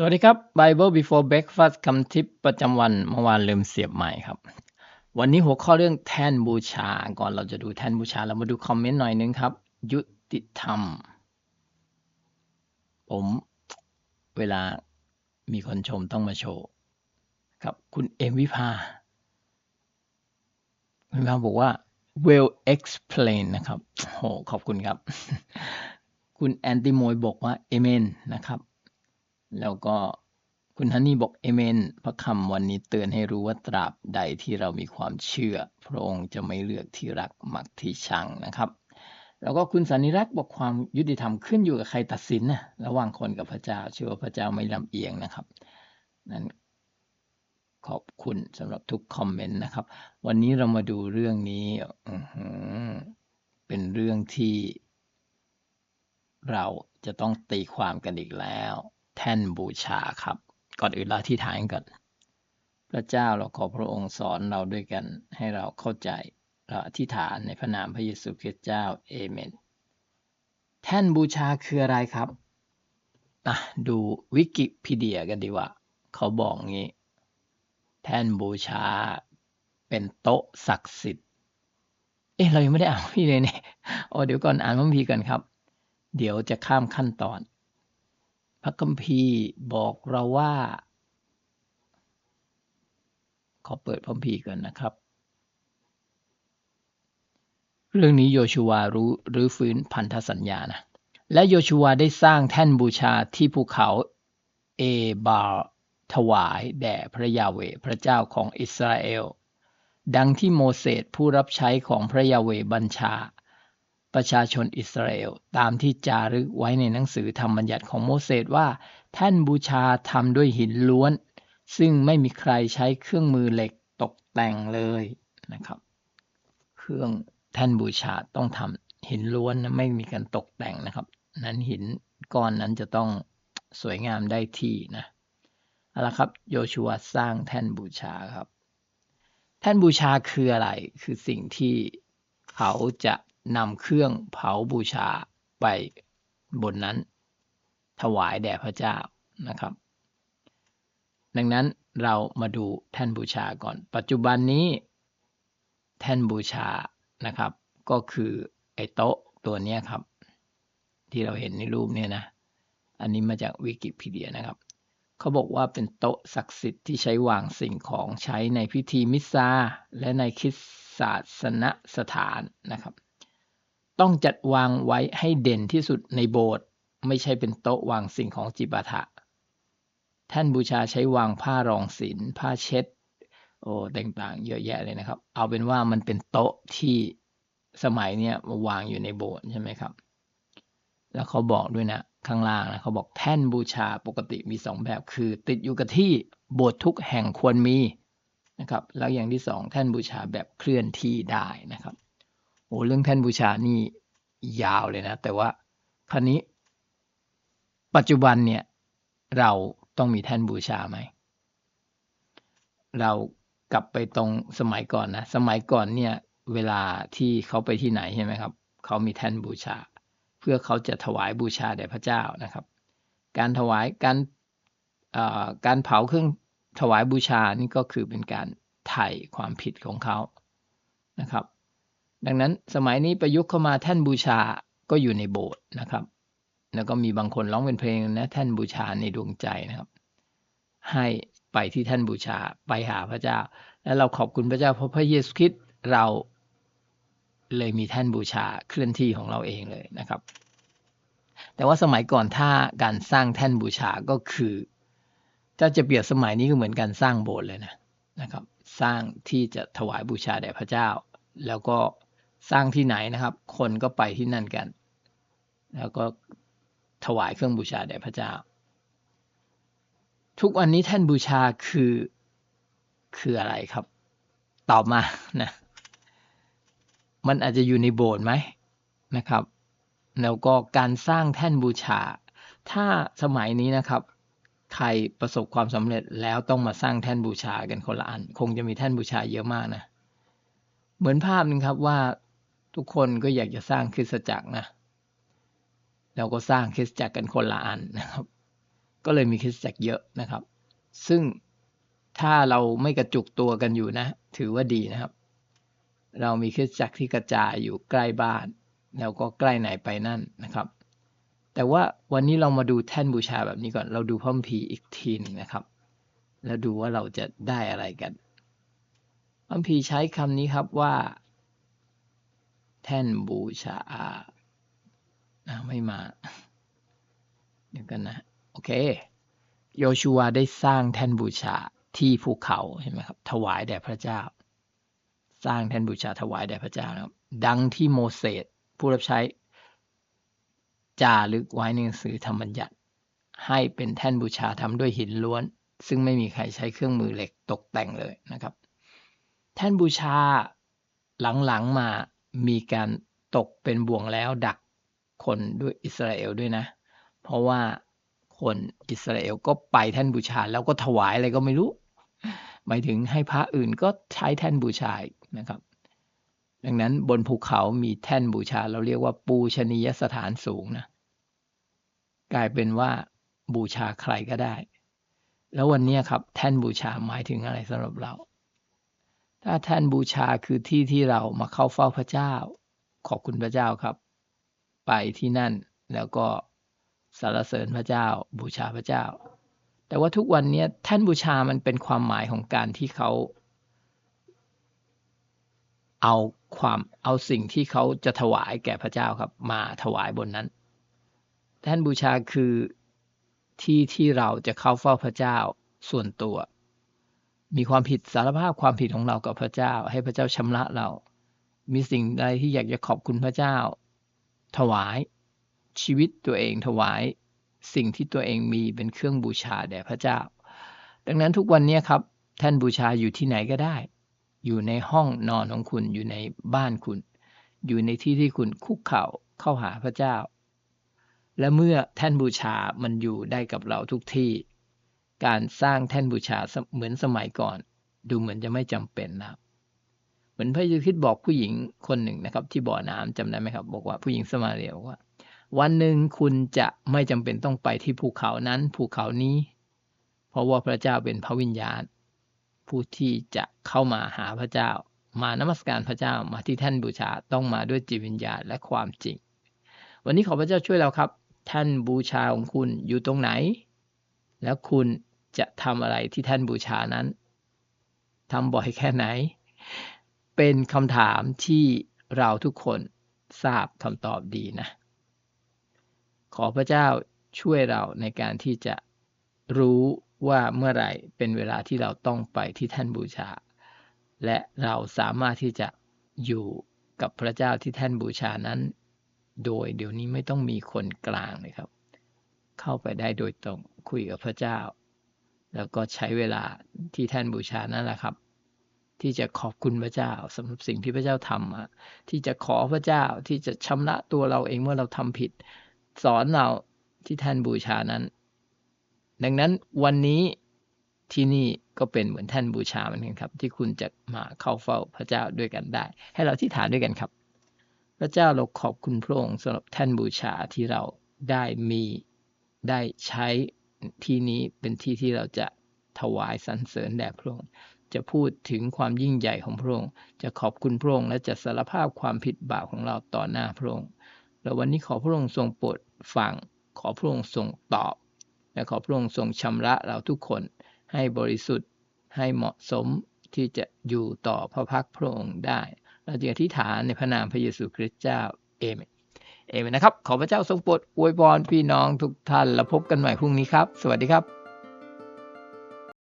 สวัสดีครับ Bible Before Breakfast คำทิปประจำวันเมื่อวานลืมเสียบใหม่ครับ วันนี้หัวข้อเรื่องแท่นบูชา ก่อนเราจะดูแท่นบูชา เรามาดูคอมเมนต์หน่อยนึงครับ ยุติธรรม ผมเวลามีคนชมต้องมาโชว์ครับคุณเอมวิภาคุณวิภาบอกว่า well explain นะครับโหขอบคุณครับ คุณแอนติโมยบอกว่าเอเมนนะครับ แล้วก็คุณฮันนี่บอกเอเมน พระคำวันนี้เตือนให้รู้ว่าตราบใดที่เรามีความเชื่อ พระองค์จะไม่เลือกที่รักมักที่ชังนะครับ แล้วก็คุณสันนิรักษ์บอกความยุติธรรมขึ้นอยู่กับใครตัดสินนะระหว่างคนกับพระเจ้าเชื่อว่าพระเจ้าไม่ลำเอียงนะครับนั้นขอบคุณสำหรับทุกคอมเมนต์นะครับ วันนี้เรามาดูเรื่องนี้เป็นเรื่องที่เราจะต้องตีความกันอีกแล้ว แท่นบูชาครับ ก่อนอื่นเราที่ฐานก่อนพระเจ้าเราขอพระองค์สอนเราด้วยกันให้เราเข้าใจเราอธิษฐานในพระนามพระเยซูคริสต์เจ้าเอเมน แท่นบูชาคืออะไรครับอะดูวิกิพีเดียกันดีกว่า เขาบอกงี้ แท่นบูชาเป็นโต๊ะศักดิ์สิทธิ์ เอ๊ะเรายังไม่ได้อ่านพระคัมภีร์เลยเนี่ยโอ้เดี๋ยวก่อนอ่านพระคัมภีร์ก่อนครับ เดี๋ยวจะข้ามขั้นตอน พระคัมภีร์บอกเราว่า ขอเปิดพระคัมภีร์ก่อนนะครับ เรื่องนี้โยชูวารู้หรือฟื้นพันธสัญญานะ และโยชูวาได้สร้างแท่นบูชาที่ภูเขาเอบาลถวายแด่พระยาเวพระเจ้าของอิสราเอล ดังที่โมเสสผู้รับใช้ของพระยาเวบัญชา ประชาชนอิสราเอลตามที่จารึกไว้ในหนังสือธรรมบัญญัติของโมเสสว่า แท่นบูชาทำด้วยหินล้วน ซึ่งไม่มีใครใช้เครื่องมือเหล็กตกแต่งเลยนะครับ เครื่องแท่นบูชาต้องทำหินล้วนนะไม่มีการตกแต่งนะครับ นั้นหินก้อนนั้นจะต้องสวยงามได้ที่นะเอาละครับโยชูวาสร้างแท่นบูชาครับ แท่นบูชาคืออะไรคือสิ่งที่เขาจะ นำเครื่องเผาบูชาไปบนนั้น ถวายแด่พระเจ้านะครับ ดังนั้นเรามาดูแท่นบูชาก่อน ปัจจุบันนี้ แท่นบูชานะครับ ก็คือไอ้โต๊ะตัวนี้ครับ ที่เราเห็นในรูปเนี่ยนะ อันนี้มาจากวิกิพีเดียนะครับเขาบอกว่าเป็นโต๊ะศักดิ์สิทธิ์ที่ใช้วางสิ่งของใช้ในพิธีมิสซาและในคริสตศาสนสถานนะครับ ต้องจัดวางไว้ให้เด่นที่สุดในโบสถ์ไม่ใช่เป็นโต๊ะวางสิ่งของจิปาถะ ท่านบูชาใช้วางผ้ารองศีลผ้าเช็ด โอ้ต่างๆ เยอะแยะเลยนะครับ เอาเป็นว่ามันเป็นโต๊ะที่สมัยเนี้ยมาวางอยู่ในโบสถ์ใช่ไหมครับ แล้วเขาบอกด้วยนะข้างล่างนะเขาบอกแท่นบูชาปกติมีสองแบบ คือ ติดอยู่กับที่โบสถ์ทุกแห่งควรมีนะครับ แล้วอย่างที่สองแท่นบูชาแบบเคลื่อนที่ได้นะครับ โอ้เรื่องแท่นบูชานี่ยาวเลยนะ แต่ว่าคราวนี้ปัจจุบันเนี่ยเราต้องมีแท่นบูชาไหม เรากลับไปตรงสมัยก่อนนะ สมัยก่อนเนี่ยเวลาที่เขาไปที่ไหนใช่ไหมครับ เขามีแท่นบูชา เพื่อเขาจะถวายบูชาแด่พระเจ้านะครับ การถวายการการเผาเครื่องถวายบูชานี่ก็คือเป็นการไถ่ความผิดของเขานะครับ ดังนั้นสมัยนี้ประยุกต์เข้ามาแท่นบูชาก็อยู่ในโบสถ์นะครับ แล้วก็มีบางคนร้องเป็นเพลงนะแท่นบูชาในดวงใจนะครับ ให้ไปที่แท่นบูชาไปหาพระเจ้า และเราขอบคุณพระเจ้าเพราะพระเยซูคริสต์เราเลยมีแท่นบูชาเคลื่อนที่ของเราเองเลยนะครับ แต่ว่าสมัยก่อนถ้าการสร้างแท่นบูชาก็คือถ้าจะเปรียบสมัยนี้ก็เหมือนการสร้างโบสถ์เลยนะนะครับ สร้างที่จะถวายบูชาแด่พระเจ้า แล้วก็ สร้างที่ไหนนะครับ คนก็ไปที่นั่นกัน แล้วก็ถวายเครื่องบูชาแด่พระเจ้า ทุกวันนี้แท่นบูชาคือคืออะไรครับ ตอบมานะมันอาจจะอยู่ในโบสถ์ไหมนะครับ แล้วก็การสร้างแท่นบูชา ถ้าสมัยนี้นะครับ ใครประสบความสำเร็จแล้วต้องมาสร้างแท่นบูชากันคนละอัน คงจะมีแท่นบูชาเยอะมากนะเหมือนภาพนึงครับว่า ทุกคนก็อยากจะสร้างคริสตจักรนะเราก็สร้างคริสตจักรกันคนละอันนะครับ ก็เลยมีคริสตจักรเยอะนะครับ ซึ่งถ้าเราไม่กระจุกตัวกันอยู่นะ ถือว่าดีนะครับ เรามีคริสตจักรที่กระจายอยู่ใกล้บ้าน แล้วก็ใกล้ไหนไปนั่นนะครับ แต่ว่าวันนี้เรามาดูแท่นบูชาแบบนี้ก่อน เราดูพระคัมภีอีกทีนึงนะครับ แล้วดูว่าเราจะได้อะไรกันพระคัมภีใช้คำนี้ครับว่า แท่นบูชาอาไม่มา เดี๋ยวกันนะ โอเค โยชูวาได้สร้างแท่นบูชาที่ภูเขาเห็นไหมครับ ถวายแด่พระเจ้า สร้างแท่นบูชาถวายแด่พระเจ้านะครับ ดังที่โมเสสผู้รับใช้จารึกไว้ในหนังสือธรรมบัญญัติ ให้เป็นแท่นบูชาทำด้วยหินล้วน ซึ่งไม่มีใครใช้เครื่องมือเหล็กตกแต่งเลยนะครับ แท่นบูชาหลังๆมา มีการตกเป็นบ่วงแล้วดักคนด้วยอิสราเอลด้วยนะ เพราะว่าคนอิสราเอลก็ไปแท่นบูชาแล้วก็ถวายอะไรก็ไม่รู้ หมายถึงให้พระอื่นก็ใช้แท่นบูชานะครับ ดังนั้นบนภูเขามีแท่นบูชาเราเรียกว่าปูชนียสถานสูงนะ กลายเป็นว่าบูชาใครก็ได้ แล้ววันนี้ครับ แท่นบูชาหมายถึงอะไรสำหรับเรา ถ้าแท่นบูชาคือที่ที่เรามาเข้าเฝ้าพระเจ้า ขอบคุณพระเจ้าครับ ไปที่นั่นแล้วก็สรรเสริญพระเจ้า บูชาพระเจ้า แต่ว่าทุกวันนี้แท่นบูชามันเป็นความหมายของการที่เขา เอาความเอาสิ่งที่เขาจะถวายแก่พระเจ้าครับ มาถวายบนนั้นแท่นบูชาคือที่ที่เราจะเข้าเฝ้าพระเจ้าส่วนตัว มีความผิดสารภาพความผิดของเรากับพระเจ้า ให้พระเจ้าชำระเรา มีสิ่งใดที่อยากจะขอบคุณพระเจ้า ถวายชีวิตตัวเองถวายสิ่งที่ตัวเองมีเป็นเครื่องบูชาแด่พระเจ้า ดังนั้นทุกวันนี้ครับท่านบูชาอยู่ที่ไหนก็ได้ อยู่ในห้องนอนของคุณอยู่ในบ้านคุณ อยู่ในที่ที่คุณคุกเข่าเข้าหาพระเจ้า และเมื่อท่านบูชามันอยู่ได้กับเราทุกที่ การสร้างแท่นบูชาเหมือนสมัยก่อน ดูเหมือนจะไม่จำเป็นแล้วเหมือนพระเยซูคริสต์บอกผู้หญิงคนหนึ่งนะครับ ที่บ่อน้ำจำได้ไหมครับ บอกว่าผู้หญิงสมาเรียบอกว่า วันหนึ่งคุณจะไม่จำเป็นต้องไปที่ภูเขานั้นภูเขานี้ เพราะว่าพระเจ้าเป็นพระวิญญาณ ผู้ที่จะเข้ามาหาพระเจ้า มานมัสการพระเจ้ามาที่แท่นบูชาต้องมาด้วยจิตวิญญาณและความจริง วันนี้ขอพระเจ้าช่วยเราครับแท่นบูชาของคุณอยู่ตรงไหน แล้วคุณ จะทำอะไรที่ท่านบูชานั้นทำบ่อยแค่ไหน เป็นคำถามที่เราทุกคนทราบคำตอบดีนะ ขอพระเจ้าช่วยเราในการที่จะรู้ว่าเมื่อไหร่เป็นเวลาที่เราต้องไปที่ท่านบูชา และเราสามารถที่จะอยู่กับพระเจ้าที่แท่นบูชานั้น โดยเดี๋ยวนี้ไม่ต้องมีคนกลางเลยครับ เข้าไปได้โดยตรงคุยกับพระเจ้า แล้วก็ใช้เวลาที่แท่นบูชานั่นแหละครับ ที่จะขอบคุณพระเจ้าสำหรับสิ่งที่พระเจ้าทำที่จะขอพระเจ้าที่จะชำระตัวเราเองเมื่อเราทำผิด สอนเราที่แท่นบูชานั้น ดังนั้นวันนี้ที่นี่ก็เป็นเหมือนแท่นบูชาเหมือนกันครับ ที่คุณจะมาเข้าเฝ้าพระเจ้าด้วยกันได้ ให้เราที่ฐานด้วยกันครับ พระเจ้าเราขอบคุณพระองค์สำหรับแท่นบูชาที่เราได้มีได้ใช้ ที่นี้เป็นที่ที่เราจะถวายสรรเสริญแด่พระองค์จะพูดถึงความยิ่งใหญ่ของพระองค์ จะขอบคุณพระองค์และจะสารภาพความผิดบาปของเราต่อหน้าพระองค์และวันนี้ขอพระองค์ทรงโปรดฟัง ขอพระองค์ทรงตอบ และขอพระองค์ทรงชำระเราทุกคน ให้บริสุทธิ์ ให้เหมาะสมที่จะอยู่ต่อพระพักพระองค์ได้ เราจะอธิษฐานในพระนามพระเยซูคริสต์เจ้า เอเมน เอเมนนะครับ ขอพระเจ้าทรงโปรดอวยพรพี่น้องทุกท่าน แล้วพบกันใหม่พรุ่งนี้ครับ สวัสดีครับ